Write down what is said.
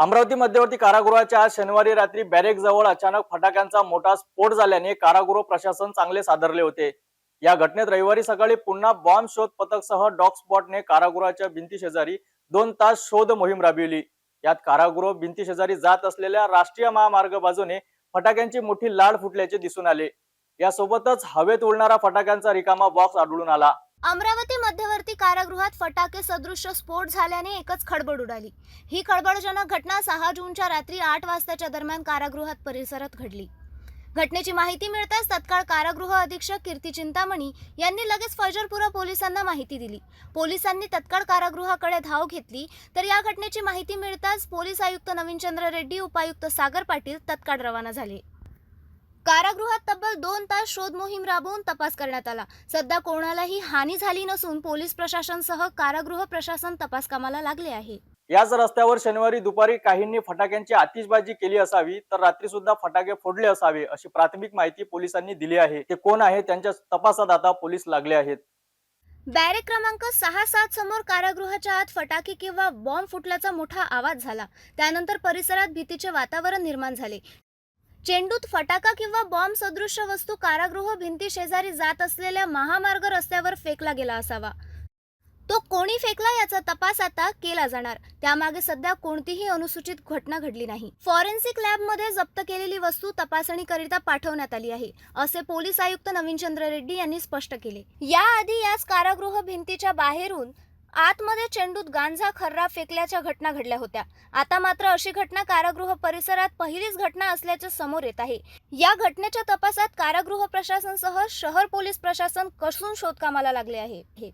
अमरावती मध्यवर्ती कारागृहाच्या आज शनिवारी रात्री बॅरेक जवळ अचानक फटाक्यांचा मोठा स्फोट झाल्याने कारागृह प्रशासन चांगले सादरले होते. या घटनेत रविवारी सकाळी पुन्हा बॉम्ब शोध पथकसह डॉग स्पॉटने कारागृहाच्या भिंती शेजारी दोन तास शोध मोहीम राबविली. यात कारागृह भिंती शेजारी जात असलेल्या राष्ट्रीय महामार्ग बाजूने फटाक्यांची मोठी लाड फुटल्याचे दिसून आले. यासोबतच हवेत उडणारा फटाक्यांचा रिकामा बॉक्स आढळून आला. अमरावती मध्यवर्ती फटाके सदृश स्फोट झाल्याने एकच खळबळ उडाली. ही खळबळजनक घटना सहा जूनच्या रात्री आठ वाजताच्या दरम्यान कारागृहात परिसरात घडली. घटनेची माहिती मिळताच तत्काळ कारागृह अधीक्षक कीर्ती चिंतामणी यांनी लगेच फजरपुरा पोलिसांना माहिती दिली. पोलिसांनी तत्काळ कारागृहाकडे धाव घेतली तर या घटनेची माहिती मिळताच पोलीस आयुक्त नवीनचंद्र रेड्डी उपायुक्त सागर पाटील तत्काळ रवाना झाले. कारागृहात तब्बल दोन तास शोध मोहीम राबवून तपास करण्यात आला. सध्या कोणालाही हानी झाली नसून पोलीस प्रशासनसह कारागृह प्रशासन तपास कामाला लागले आहे. याच रस्त्यावर शनिवारी दुपारी काहींनी फटाक्यांची आतिषबाजी केली असावी तर रात्री सुद्धा फटाके फोडले असावे अशी प्राथमिक माहिती पोलिसांनी दिली आहे. ते कोण आहे त्यांच्या तपासात आता पोलीस लागले आहेत. बॅरेक क्रमांक सहा सात समोर कारागृहाच्या आत फटाके किंवा बॉम्ब फुटल्याचा मोठा आवाज झाला. त्यानंतर परिसरात भीतीचे वातावरण निर्माण झाले. चेंडूत फटाका किंवा बॉम्ब सदृश्य वस्तू कारागृह भिंती शेजारी जात असलेल्या महामार्ग रस्त्यावर फेकला गेला असावा. तो कोणी फेकला याचा तपास आता केला जाणार. त्यामागे सध्या कोणतीही अनुसूचित घटना घडली नाही. फॉरेन्सिक लॅबमध्ये जप्त केलेली वस्तू तपासणीकरिता पाठवण्यात आली आहे असे पोलीस आयुक्त नवीनचंद्र रेड्डी यांनी स्पष्ट केले. याआधी याच कारागृह भिंतीच्या बाहेरून आतमध्ये चेंडूत गांजा खर्रा फेकल्याच्या घटना घडल्या होत्या. आता मात्र अशी घटना कारागृह परिसरात पहिलीच घटना असल्याचे समोर येत आहे. या घटनेच्या तपासात कारागृह प्रशासनसह शहर पोलीस प्रशासन कसून शोधकामाला लागले आहे हे.